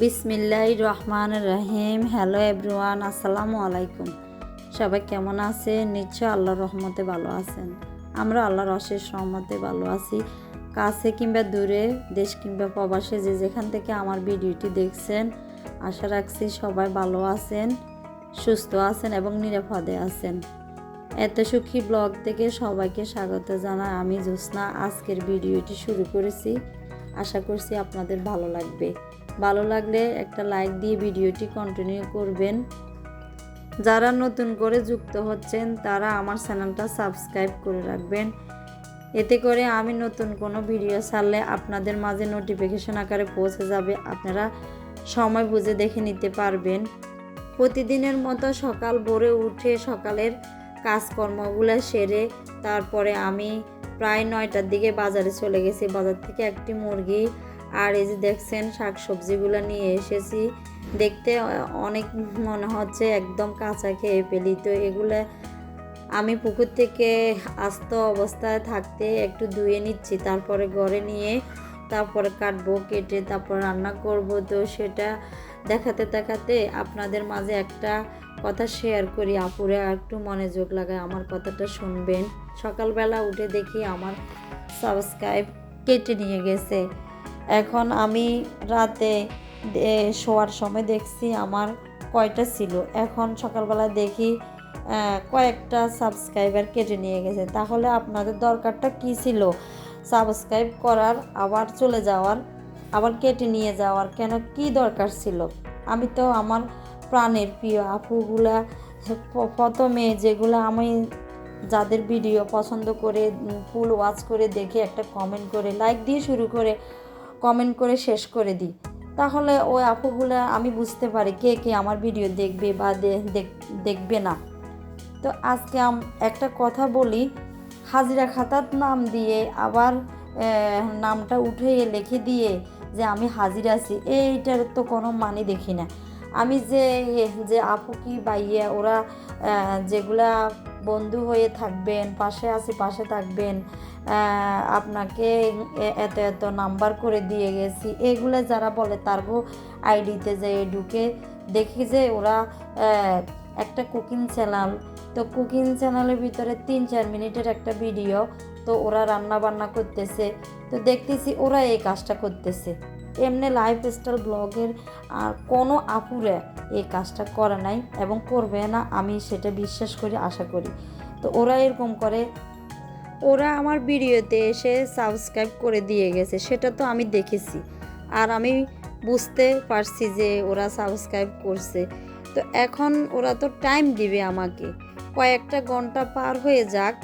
বিসমিল্লাহ রহমান রহিম। Hello everyone আসসালামু আলাইকুম। সবাই কেমন আছেন? নিশ্চয় আল্লাহর রহমতে ভালো আছেন। আমরা আল্লাহর অশেষ রহমতে ভালো আছি। কাছে কিংবা দূরে, দেশ কিংবা প্রবাসে, যে যেখান থেকে আমার ভিডিওটি দেখছেন, আশা রাখছি সবাই ভালো আছেন, সুস্থ আছেন এবং নিরাপদে আছেন। এত সুখী ব্লগ থেকে সবাইকে স্বাগত জানাই। আমি জ্যোৎস্না। আজকের ভিডিওটি শুরু করেছি। আশা করছি আপনাদের ভালো লাগবে। ভালো লাগলে একটা লাইক দিয়ে ভিডিওটি কন্টিনিউ করবেন। যারা নতুন করে যুক্ত হচ্ছেন, তারা আমার চ্যানেলটা সাবস্ক্রাইব করে রাখবেন। এতে করে আমি নতুন কোনো ভিডিও ছাড়লে আপনাদের মাঝে নোটিফিকেশন আকারে পৌঁছে যাবে, আপনারা সময় বুঝে দেখে নিতে পারবেন। প্রতিদিনের মতো সকাল ভোরে উঠে সকালের কাজকর্মগুলো সেরে তারপরে আমি প্রায় নয়টার দিকে বাজারে চলে গেছি। বাজার থেকে একটি মুরগি আর এই যে দেখছেন শাক সবজিগুলো নিয়ে এসেছি। দেখতে অনেক মনে হচ্ছে একদম কাঁচা খেয়ে ফেলি। তো এগুলো আমি পুকুর থেকে আস্ত অবস্থায় থাকতে একটু ধুয়ে নিচ্ছি, তারপরে ঘরে নিয়ে তারপরে কাটবো, কেটে তারপর রান্না করব। তো সেটা দেখাতে দেখাতে আপনাদের মাঝে একটা কথা শেয়ার করি। আপুরে একটু মনোযোগ লাগায় আমার কথাটা শুনবেন। সকালবেলা উঠে দেখি আমার সাবস্ক্রাইব কেটে নিয়ে গেছে। এখন আমি রাতে শোয়ার সময় দেখছি আমার কয়টা ছিল। এখন সকালবেলা দেখি কয়েকটা সাবস্ক্রাইবার কেটে নিয়ে গেছে। তাহলে আপনাদের দরকারটা কি ছিল? সাবস্ক্রাইব করার, আবার চলে যাওয়ার, আবার কেটে নিয়ে যাওয়ার কেন কি দরকার ছিল? আমি তো আমার প্রাণের প্রিয় আপুগুলা প্রথমে যেগুলো আমি যাদের ভিডিও পছন্দ করে ফুল ওয়াচ করে দেখে একটা কমেন্ট করে লাইক দিয়ে শুরু করে কমেন্ট করে শেষ করে দিই। তাহলে ওই আপুগুলো আমি বুঝতে পারি কে কে আমার ভিডিও দেখবে বা দেখবে না। তো আজকে আমি একটা কথা বলি, হাজিরা খাতার নাম দিয়ে আবার নামটা উঠে লিখে দিয়ে যে আমি হাজির আছি, এইটার তো কোনো মানে দেখি না। আমি যে যে আপু কি বাইয়া ওরা যেগুলা বন্ধু হয়ে থাকবেন, পাশে আছি, পাশে থাকবেন আপনাকে এত এত নাম্বার করে দিয়ে গেছি। এগুলো যারা বলে তারগো আইডিতে যে ঢুকে দেখি যে ওরা একটা কুকিং চ্যানেল। তো কুকিং চ্যানেলের ভিতরে তিন, চার মিনিটের একটা ভিডিও, তো ওরা রান্না বান্না করতেছে। তো দেখতেছি ওরা এই কাজটা করতেছে। এমনি লাইফ স্টাইল ব্লগের আর কোনো আপুরে এই কাজটা করে নাই এবং করবে না, আমি সেটা বিশ্বাস করি, আশা করি। তো ওরা এরকম করে। ওরা আমার ভিডিওতে এসে সাবস্ক্রাইব করে দিয়ে গেছে, সেটা তো আমি দেখেছি। আর আমি বুঝতে পারছি যে ওরা সাবস্ক্রাইব করছে। তো এখন ওরা তো টাইম দিবে আমাকে। কয়েকটা ঘণ্টা পার হয়ে যাক।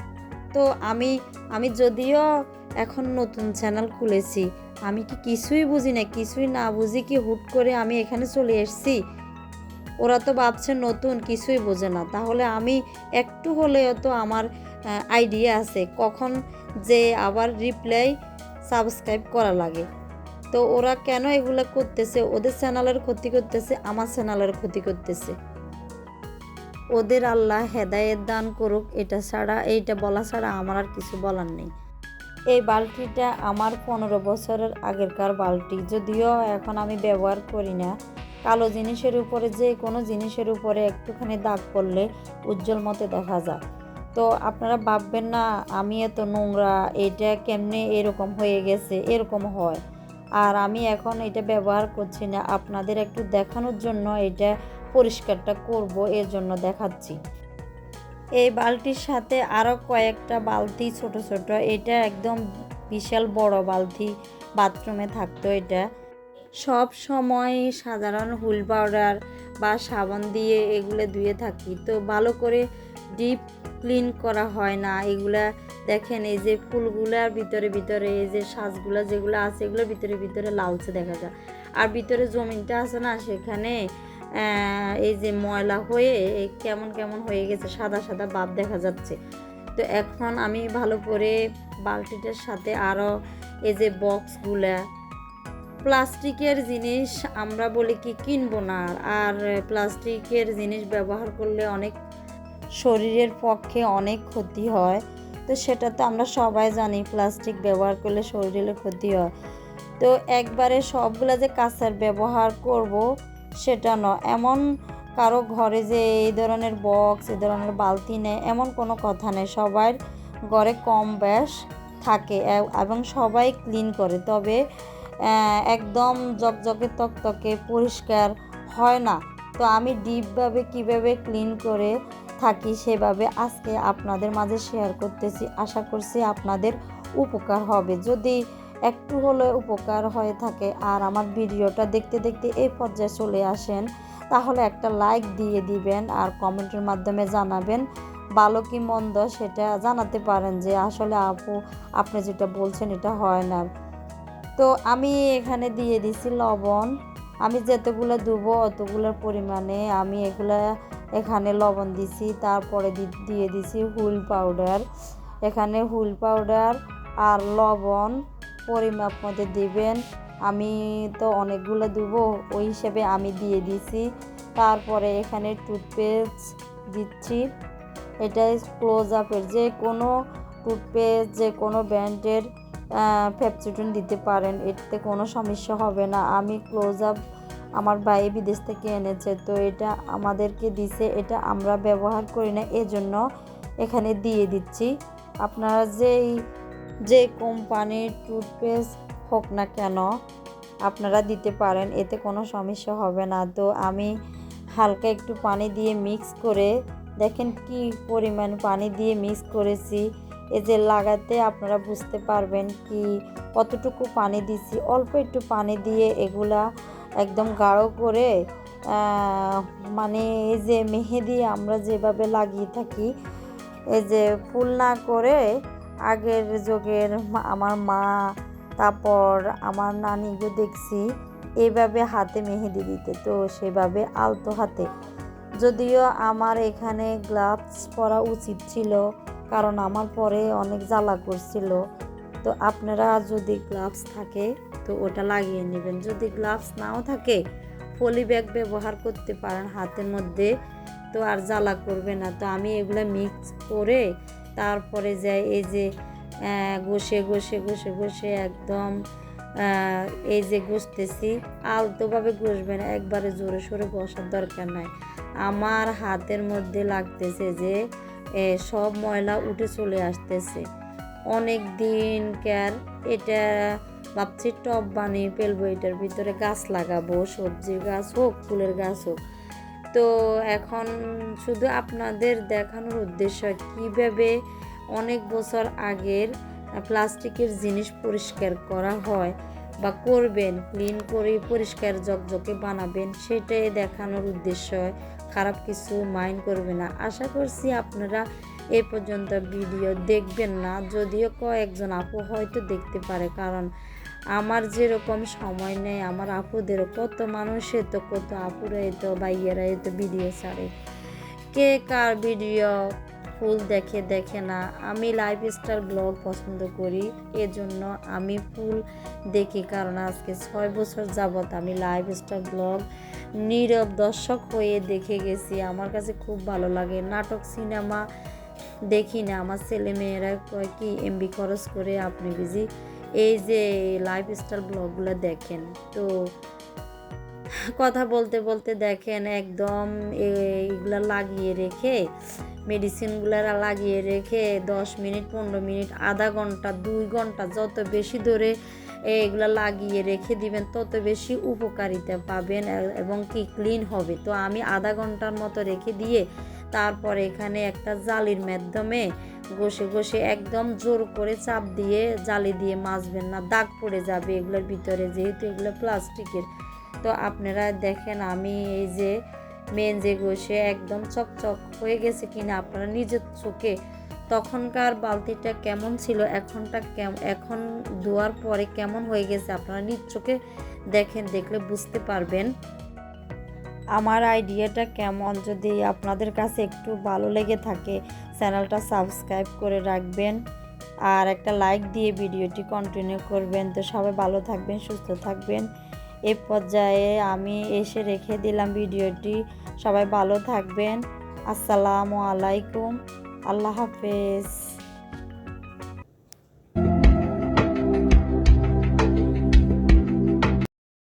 তো আমি আমি যদিও এখন নতুন চ্যানেল খুলেছি আমি কি কিছুই বুঝি না, কিছুই না বুঝি কি হুট করে আমি এখানে চলে এসেছি। ওরা তো ভাবছে নতুন, কিছুই বোঝে না। তাহলে আমি একটু হলেও তো আমার আইডিয়া আছে, কখন যে আবার রিপ্লাই সাবস্ক্রাইব করা লাগে। তো ওরা কেন এগুলো করতেছে? ওদের চ্যানেলের ক্ষতি করতেছে, আমার চ্যানেলের ক্ষতি করতেছে। ওদের আল্লাহ হেদায়েত দান করুক, এটা ছাড়া, এইটা বলা ছাড়া আমার আর কিছু বলার নেই। এই বালতিটা আমার পনেরো বছরের আগেরকার বালতি। যদিও এখন আমি ব্যবহার করি না। কালো জিনিসের উপরে, যে কোনো জিনিসের উপরে একটুখানি দাগ পড়লে উজ্জ্বল মতো দেখা যায়। তো আপনারা ভাববেন না, আমি এত নোংরা, এটা কেমনে এরকম হয়ে গেছে, এরকম হয়। আর আমি এখন এটা ব্যবহার করছি না। আপনাদের একটু দেখানোর জন্য এটা পরিষ্কারটা করব, এর জন্য দেখাচ্ছি। এই বালতির সাথে আরও কয়েকটা বালতি ছোট ছোট। এটা একদম বিশাল বড় বালতি, বাথরুমে থাকতো এটা। সব সময় সাধারণ হুল পাউডার বা সাবান দিয়ে এগুলো ধুয়ে থাকি। তো ভালো করে ডিপ ক্লিন করা হয় না। এগুলা দেখেন, এই যে ফুলগুলার ভিতরে ভিতরে, এই যে সাজগুলা যেগুলো আছে এগুলোর ভিতরে ভিতরে লালচে দেখা যায়। আর ভিতরে জমিনটা আছে না, সেখানে এই যে ময়লা হয়ে কেমন কেমন হয়ে গেছে, সাদা সাদা ভাব দেখা যাচ্ছে। তো এখন আমি ভালো করে বালতিটার সাথে আরও এই যে বক্সগুলা, প্লাস্টিকের জিনিস আমরা বলি কি কিনবো না, আর প্লাস্টিকের জিনিস ব্যবহার করলে অনেক শরীরের পক্ষে অনেক ক্ষতি হয়। তো সেটা তো আমরা সবাই জানি, প্লাস্টিক ব্যবহার করলে শরীরের ক্ষতি হয়। তো একবারে সবগুলা যে কাঁচার ব্যবহার করব সেটা নয় এমন কারও ঘরে যে এই ধরনের বক্স এই ধরনের বালতি নেই এমন কোনো কথা নেই। সবার ঘরে কম ব্যাস থাকে এবং সবাই ক্লিন করে। তবে একদম জকজকে তকতকে পরিষ্কার হয় না। তো আমি ডিপভাবে কীভাবে ক্লিন করে থাকি সেভাবে আজকে আপনাদের মাঝে শেয়ার করতেছি। আশা করছি আপনাদের উপকার হবে। যদি একটু হলে উপকার হয়ে থাকে। আর আমার ভিডিওটা দেখতে দেখতে এই পর্যায়ে চলে আসেন, তাহলে একটা লাইক দিয়ে দিবেন আর কমেন্টের মাধ্যমে জানাবেন। ভালো কি মন্দ সেটা জানাতে পারেন যে আসলে আপু, আপনি যেটা বলছেন এটা হয় না। তো আমি এখানে দিয়ে দিছি লবণ। আমি যতগুলো দেবো অতগুলোর পরিমাণে আমি এগুলা এখানে লবণ দিছি, তারপরে দিয়ে দিছি হুল পাউডার এখানে হুল পাউডার আর লবণ পরিমাপ মধ্যে দিবেন। আমি তো অনেকগুলো দেবো, ওই হিসেবে আমি দিয়ে দিছি। তারপরে এখানে টুথপেস্ট দিচ্ছি। এটা ক্লোজ আপের যে কোনো টুথপেস্ট যে কোনো ব্র্যান্ডের ফ্যাপচুটন দিতে পারেন, এতে কোনো সমস্যা হবে না। আমি ক্লোজ আপ আমার ভাই বিদেশ থেকে এনেছে, তো এটা আমাদেরকে দিছে। এটা আমরা ব্যবহার করি না, এজন্য এখানে দিয়ে দিচ্ছি। আপনারা যেই যে কোম্পানির টুথপেস্ট হোক না কেন, আপনারা দিতে পারেন, এতে কোনো সমস্যা হবে না। তো আমি হালকা একটু পানি দিয়ে মিক্স করে, দেখেন কি পরিমাণ পানি দিয়ে মিক্স করেছি। এ যে লাগাতে আপনারা বুঝতে পারবেন কি কতটুকু পানি দিছি। অল্প একটু পানি দিয়ে এগুলা একদম গাঢ় করে মানে এই যে মেহেদি আমরা যেভাবে লাগিয়ে থাকি, এই যে ফুল না করে আগের যুগের আমার মা, তারপর আমার নানিকে দেখছি, এভাবে হাতে মেহেদি দিতে, তো সেভাবে আলতো হাতে। যদিও আমার এখানে গ্লাভস পরা উচিত ছিল, কারণ আমার পরে অনেক জ্বালা করছিল। তো আপনারা যদি গ্লাভস থাকে, তো ওটা লাগিয়ে নেবেন। যদি গ্লাভস নাও থাকে পলি ব্যাগ ব্যবহার করতে পারেন হাতের মধ্যে, তো আর জ্বালা করবে না। তো আমি এগুলো মিক্স করে তারপরে যাই এই যে ঘষে ঘষে ঘষে ঘষে একদম এই যে ঘষতেছি। আলতোভাবে ঘষবে না, একবারে জোরে সোরে ঘষার দরকার নাই। আমার হাতের মধ্যে লাগতেছে যে সব ময়লা উঠে চলে আসতেছে। অনেক দিন ক্যার এটা ভাবছি টব বানিয়ে ফেলব, এটার ভিতরে গাছ লাগাবো, সবজির গাছ হোক, ফুলের গাছ হোক। তো এখন শুধু আপনাদের দেখানোর উদ্দেশ্য কীভাবে অনেক বছর আগের প্লাস্টিকের জিনিস পরিষ্কার করা হয় বা করবেন, ক্লিন করে পরিষ্কার জকজকে বানাবেন, সেটাই দেখানোর উদ্দেশ্য। খারাপ কিছু মাইন্ড করবে না। আশা করছি আপনারা এ পর্যন্ত ভিডিও দেখবেন না। যদিও কয়েকজন আপু হয়তো দেখতে পারে, কারণ আমার যেরকম সময় নেই, আমার আপুদের কত মানুষে তো কত আপুরা তো ভাইয়েরা তো ভিডিও ছাড়ে। কে কার ভিডিও ফুল দেখে দেখে না। আমি লাইফ স্টাইল ব্লগ পছন্দ করি, এজন্য আমি ফুল দেখি কারণ আজকে ছয় বছর যাবত আমি লাইফ স্টাইল ব্লগ নীরব দর্শক হয়ে দেখে গেছি। আমার কাছে খুব ভালো লাগে। নাটক সিনেমা দেখি না। আমার ছেলে মেয়েরা কয় কি, এমবি খরচ করে আপনি বুঝি এই যে লাইফস্টাইল ব্লগগুলো দেখেন, তো কথা বলতে বলতে দেখেন একদম এইগুলা লাগিয়ে রেখে মেডিসিনগুলো লাগিয়ে রেখে দশ মিনিট, পনেরো মিনিট, আধা ঘণ্টা, দুই ঘণ্টা যত বেশি ধরে এগুলো লাগিয়ে রেখে দিবেন, তত বেশি উপকারিতা পাবেন এবং কি ক্লিন হবে। তো আমি আধা ঘণ্টার মতো রেখে দিয়ে তারপর এখানে একটা জালির মাধ্যমে ঘষে ঘষে একদম জোর করে চাপ দিয়ে, জালি দিয়ে মাজবেন না। দাগ পড়ে যাবে এগুলোর ভিতরে, যেহেতু এগুলো প্লাস্টিকের। তো আপনারা দেখেন, আমি এই যে মেন যে ঘষে একদম চকচক হয়ে গেছে কিনা, আপনারা নিজের চোখে। তখনকার বালতিটা কেমন ছিল, এখনটা এখন ধোয়ার পরে কেমন হয়ে গেছে, আপনারা নিজ চোখে দেখেন, দেখলে বুঝতে পারবেন। আমার আইডিয়াটা কেমন? যদি আপনাদের কাছে একটু ভালো লেগে থাকে, চ্যানেলটা সাবস্ক্রাইব করে রাখবেন আর একটা লাইক দিয়ে ভিডিওটি কন্টিনিউ করবেন। তো সবাই ভালো থাকবেন, সুস্থ থাকবেন। এ পর্যায়ে আমি এসে রেখে দিলাম ভিডিওটি। সবাই ভালো থাকবেন। আসসালামু আলাইকুম। আল্লাহ হাফেজ।